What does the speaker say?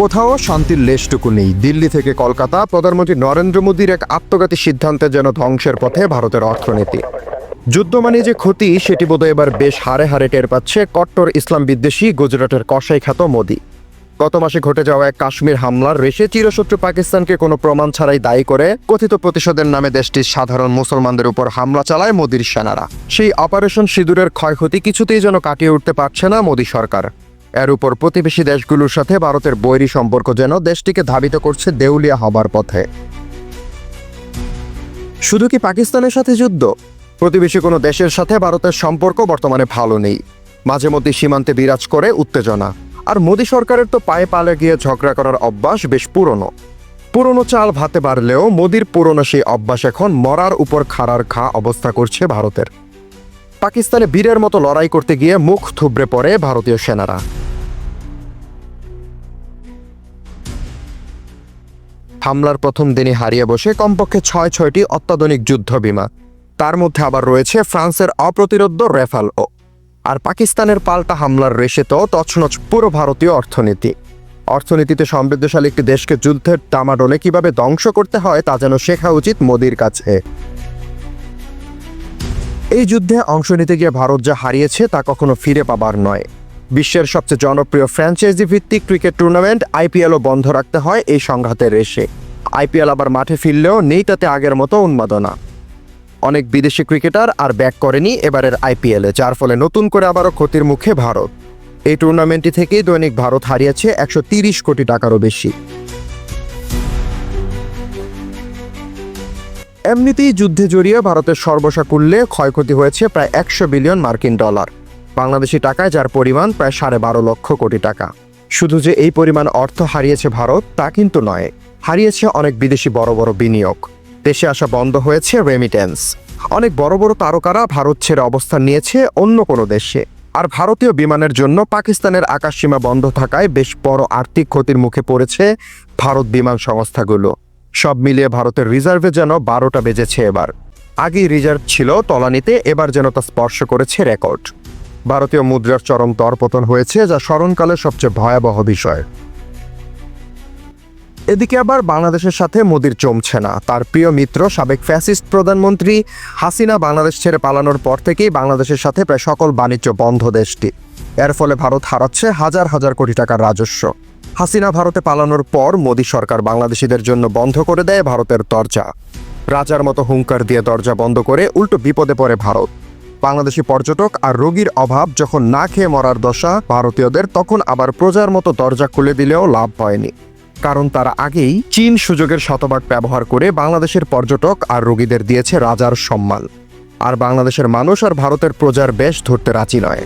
কোথাও শান্তির লেশটুকু নেই। দিল্লি থেকে কলকাতা, প্রধানমন্ত্রী নরেন্দ্র মোদীর এক আত্মঘাতী সিদ্ধান্তে যেন ধ্বংসের পথে ভারতের অর্থনীতি। যুদ্ধ মানে যে ক্ষতি, সেটি বোধহয় এবার বেশ হারে হারে টের পাচ্ছে কট্টর ইসলাম বিদ্বেষী গুজরাটের কসাই খ্যাত মোদী। গত মাসে ঘটে যাওয়া এক কাশ্মীর হামলার রেশে চিরশত্রু পাকিস্তানকে কোনো প্রমাণ ছাড়াই দায়ী করে কথিত প্রতিশোধের নামে দেশটির সাধারণ মুসলমানদের উপর হামলা চালায় মোদীর সেনারা। সেই অপারেশন সিঁদুরের ক্ষয়ক্ষতি কিছুতেই যেন কাটিয়ে উঠতে পারছে না মোদী সরকার। এর উপর প্রতিবেশী দেশগুলোর সাথে ভারতের বৈরী সম্পর্ক যেন দেশটিকে ধাবিত করছে দেউলিয়া হবার পথে। শুধু কি পাকিস্তানের সাথে যুদ্ধ? প্রতিবেশী কোনো দেশের সাথে ভারতের সম্পর্ক বর্তমানে ভালো নেই। মাঝে মধ্যে সীমান্তে বিরাজ করে উত্তেজনা। আর মোদী সরকারের তো পায়ে পালে গিয়ে ঝগড়া করার অভ্যাস বেশ পুরনো। পুরনো চাল ভাতে বাড়লেও মোদির পুরনো সেই অভ্যাস এখন মরার উপর খাড়ার খা অবস্থা করছে ভারতের। পাকিস্তানে বীরের মতো লড়াই করতে গিয়ে মুখ থুবড়ে পড়ে ভারতীয় সেনারা। হামলার প্রথম দিনই হারিয়ে বসে কমপক্ষে ছয় ছয়টি অত্যাধুনিক যুদ্ধ বিমা তার মধ্যে আবার রয়েছে ফ্রান্সের অপ্রতিরোধ্য রেফালও আর পাকিস্তানের পাল্টা হামলার রেশে তো তছনছ পুরো ভারতীয় অর্থনীতি। অর্থনীতিতে সমৃদ্ধশালী একটি দেশকে যুদ্ধের টামাডোলে কীভাবে ধ্বংস করতে হয় তা যেন শেখা উচিত মোদির কাছে। এই যুদ্ধে অংশ নিতে গিয়ে ভারত যা হারিয়েছে তা কখনো ফিরে পাবার নয়। বিশ্বের সবচেয়ে জনপ্রিয় ফ্র্যাঞ্চাইজি ভিত্তিক ক্রিকেট টুর্নামেন্ট আইপিএলও বন্ধ রাখতে হয় এই সংঘাতের রেশে। আইপিএল আবার মাঠে ফিরলেও নেই তাতে আগের মতো উন্মাদনা। অনেক বিদেশি ক্রিকেটার আর ব্যাক করেনি এবারের আইপিএলে যার ফলে নতুন করে আবারও ক্ষতির মুখে ভারত। এই টুর্নামেন্টটি থেকেই দৈনিক ভারত হারিয়েছে একশো তিরিশ কোটি টাকারও বেশি। এমনিতেই যুদ্ধে জড়িয়ে ভারতের সর্বসাকুল্যে ক্ষয়ক্ষতি হয়েছে প্রায় একশো বিলিয়ন মার্কিন ডলার। বাংলাদেশি টাকায় যার পরিমাণ প্রায় সাড়ে বারো লক্ষ কোটি টাকা। শুধু যে এই পরিমাণ অর্থ হারিয়েছে ভারত, তা কিন্তু নয়, হারিয়েছে অনেক বিদেশি বড় বড় বিনিয়োগ। দেশে আসা বন্ধ হয়েছে রেমিটেন্স অনেক বড় বড় তারকারা ভারত ছেড়ে অবস্থান নিয়েছে অন্য কোনো দেশে। আর ভারতীয় বিমানের জন্য পাকিস্তানের আকাশসীমা বন্ধ থাকায় বেশ বড় আর্থিক ক্ষতির মুখে পড়েছে ভারত বিমান সংস্থাগুলো। সব মিলিয়ে ভারতের রিজার্ভে যেন বারোটা বেজেছে এবার। আগেই রিজার্ভ ছিল তলানিতে, এবার যেন তা স্পর্শ করেছে রেকর্ড। ভারতীয় মুদ্রার চরম দরপতন হয়েছে, যা স্মরণকালের সবচেয়ে ভয়াবহ বিষয়। এদিকে আবার বাংলাদেশের সাথে মোদির জমছে না। তার প্রিয় মিত্র, সাবেক ফ্যাসিস্ট প্রধানমন্ত্রী হাসিনা বাংলাদেশ ছেড়ে পালানোর পর থেকেই বাংলাদেশের সাথে প্রায় সকল বাণিজ্য বন্ধ দেশটি। এর ফলে ভারত হারাচ্ছে হাজার হাজার কোটি টাকার রাজস্ব। হাসিনা ভারতে পালানোর পর মোদী সরকার বাংলাদেশিদের জন্য বন্ধ করে দেয় ভারতের দরজা। রাজার মতো হুঙ্কার দিয়ে দরজা বন্ধ করে উল্টো বিপদে পড়ে ভারত। বাংলাদেশি পর্যটক আর রোগীর অভাব যখন না খেয়ে মরার দশা ভারতীয়দের, তখন আবার প্রজার মতো দরজা খুলে দিলেও লাভ হয়নি। কারণ তারা আগেই চীন সুযোগের শতভাগ ব্যবহার করে বাংলাদেশের পর্যটক আর রোগীদের দিয়েছে রাজার সম্মান। আর বাংলাদেশের মানুষ আর ভারতের প্রজার বেশ ধরতে রাজি নয়।